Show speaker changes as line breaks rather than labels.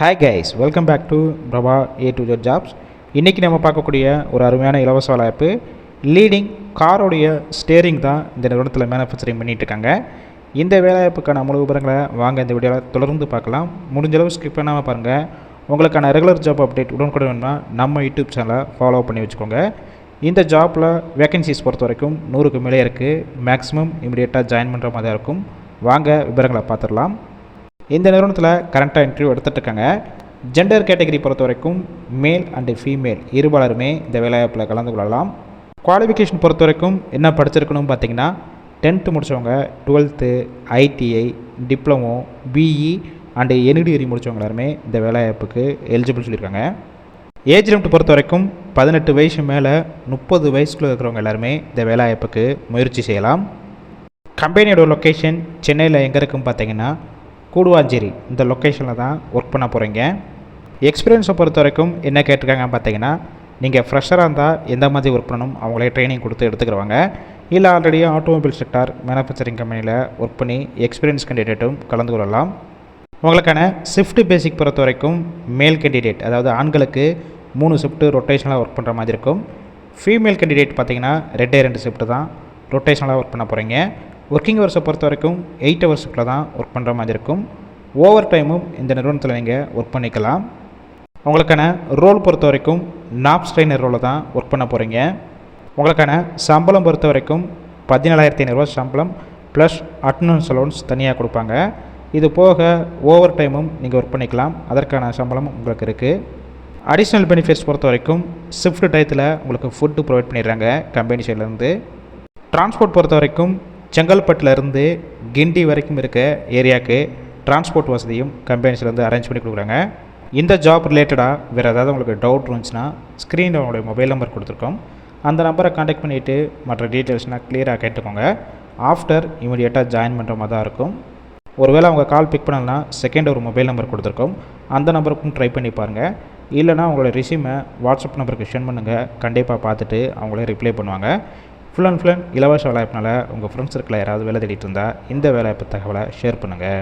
Hi guys welcome back to Prabha A to Z jobs இன்றைக்கி நம்ம பார்க்கக்கூடிய ஒரு அருமையான இலவச வாய்ப்பு லீடிங் காரோடைய ஸ்டேரிங் தான் இந்த நிறுவனத்தில் மேனுஃபேக்சரிங் பண்ணிகிட்ருக்காங்க இருக்காங்க. இந்த வேலைவாய்ப்புக்கான முழு விவரங்களை வாங்க இந்த வீடியோவில் தொடர்ந்து பார்க்கலாம். முடிஞ்சளவு ஸ்கிப் பண்ணாமல் பாருங்கள் உங்களுக்கான ரெகுலர் ஜாப் அப்டேட் உடனுக்குடன் வேணும்னா நம்ம யூடியூப் சேனலை ஃபாலோ பண்ணி வச்சுக்கோங்க. இந்த ஜாப்பில் வேகன்சிஸ் பொறுத்த வரைக்கும் நூறுக்கு மேலே இருக்குது மேக்ஸிமம் இமிடியேட்டாக ஜாயின் பண்ணுற மாதிரி தான் இருக்கும். வாங்க விவரங்களை பார்த்துடலாம். இந்த நிறுவனத்தில் கரண்ட்டாக இன்டர்வியூ எடுத்துகிட்ருக்காங்க ஜெண்டர் கேட்டகரி பொறுத்த வரைக்கும் மேல் அண்டு ஃபீமேல் இருபாலருமே இந்த வேலைவாய்ப்பில் கலந்து கொள்ளலாம். குவாலிஃபிகேஷன் பொறுத்த வரைக்கும் என்ன படிச்சிருக்கணும்னு பார்த்தீங்கன்னா டென்த்து முடித்தவங்க twelfth ITI diploma BE and any degree முடித்தவங்க எல்லாருமே இந்த வேலைவாய்ப்புக்கு எலிஜிபிள் சொல்லியிருக்காங்க ஏஜ் லிமிட் பொறுத்த வரைக்கும் பதினெட்டு வயசு மேலே முப்பது வயசுக்குள்ளே இருக்கிறவங்க எல்லாருமே இந்த வேலைவாய்ப்புக்கு முயற்சி செய்யலாம். கம்பெனியோட லொக்கேஷன் சென்னையில் எங்கே இருக்குன்னு பார்த்தீங்கன்னா கூடுவாஞ்சேரி இந்த லொக்கேஷனில் தான் ஒர்க் பண்ண போகிறீங்க எக்ஸ்பீரியன்ஸை பொறுத்த வரைக்கும் என்ன கேட்டிருக்காங்கன்னு பார்த்தீங்கன்னா நீங்கள் ஃப்ரெஷராக இருந்தால் எந்த மாதிரி ஒர்க் பண்ணணும் அவங்களே ட்ரைனிங் கொடுத்து எடுத்துக்கிறவாங்க இல்லை ஆல்ரெடி ஆட்டோமொபைல் செக்டார் மேனுஃபேக்சரிங் கம்பெனியில் ஒர்க் பண்ணி எக்ஸ்பீரியன்ஸ் கேண்டிடேட்டும் கலந்து கொள்ளலாம். உங்களுக்கான ஷிஃப்ட் பேசிக் பொறுத்த வரைக்கும் மேல் கேண்டிடேட் அதாவது ஆண்களுக்கு மூணு ஷிஃப்ட்டு ரொட்டேஷனலாக ஒர்க் பண்ணுற மாதிரி இருக்கும். ஃபீமேல் கேண்டிடேட் பார்த்தீங்கன்னா ரெண்டே ரெண்டு ஷிஃப்ட்டு தான் ரொட்டேஷனலாக ஒர்க் பண்ண போகிறீங்க ஒர்க்கிங் ஹவர்ஸை பொறுத்த வரைக்கும் எயிட் ஹவர்ஸுக்குள்ள தான் ஒர்க் பண்ணுற மாதிரி இருக்கும். ஓவர் டைமும் இந்த நிறுவனத்தில் நீங்கள் ஒர்க் பண்ணிக்கலாம். உங்களுக்கான ரோல் பொறுத்த வரைக்கும் நாப்ஸ் ட்ரைனர் ரோலில் தான் ஒர்க் பண்ண போகிறீங்க உங்களுக்கான சம்பளம் பொறுத்த வரைக்கும் பதினேழாயிரத்தி ஐநூறுரூவா சம்பளம் ப்ளஸ் அட்டனன்ஸ் அலோன்ஸ் தனியாக கொடுப்பாங்க. இது போக ஓவர் டைமும் நீங்கள் ஒர்க் பண்ணிக்கலாம். அதற்கான சம்பளம் உங்களுக்கு இருக்குது அடிஷ்னல் பெனிஃபிட்ஸ் பொறுத்த வரைக்கும் ஷிஃப்ட் டயத்தில் உங்களுக்கு ஃபுட்டு ப்ரொவைட் பண்ணிடுறாங்க. கம்பெனி சைட்லேருந்து டிரான்ஸ்போர்ட் பொறுத்த வரைக்கும் செங்கல்பட்டுலேருந்து கிண்டி வரைக்கும் இருக்க ஏரியாவுக்கு டிரான்ஸ்போர்ட் வசதியும் கம்பெனிஸ்லேருந்து அரேஞ்ச் பண்ணி கொடுக்குறாங்க. இந்த ஜாப் ரிலேட்டடாக வேறு ஏதாவது உங்களுக்கு டவுட் இருந்துச்சுன்னா ஸ்க்ரீனில் உங்களுடைய மொபைல் நம்பர் கொடுத்துருக்கோம். அந்த நம்பரை காண்டாக்ட் பண்ணிவிட்டு மற்ற டீட்டெயில்ஸ்னால் க்ளியராக கேட்டுக்கோங்க. ஆஃப்டர் இமீடியட்டாக ஜாயின் பண்ணுற மாதிரி தான் இருக்கும். ஒருவேளை அவங்க கால் பிக் பண்ணலன்னா செகண்ட் ஒரு மொபைல் நம்பர் கொடுத்துருக்கோம். அந்த நம்பருக்கும் ட்ரை பண்ணி பாருங்கள் இல்லைனா உங்களோட ரிசியூமை வாட்ஸ்அப் நம்பருக்கு சென்ட் பண்ணுங்கள் கண்டிப்பாக பார்த்துட்டு அவங்களே ரிப்ளை பண்ணுவாங்க. ஃபுல் அண்ட் ஃபுல் இலவச வேலைவாய்ப்புனால உங்கள் ஃப்ரெண்ட்ஸ் சர்க்கிளில் யாராவது வேலை தேடிட்டு இருந்தால் இந்த வேலைவாய்ப்பு தகவலை ஷேர் பண்ணுங்கள்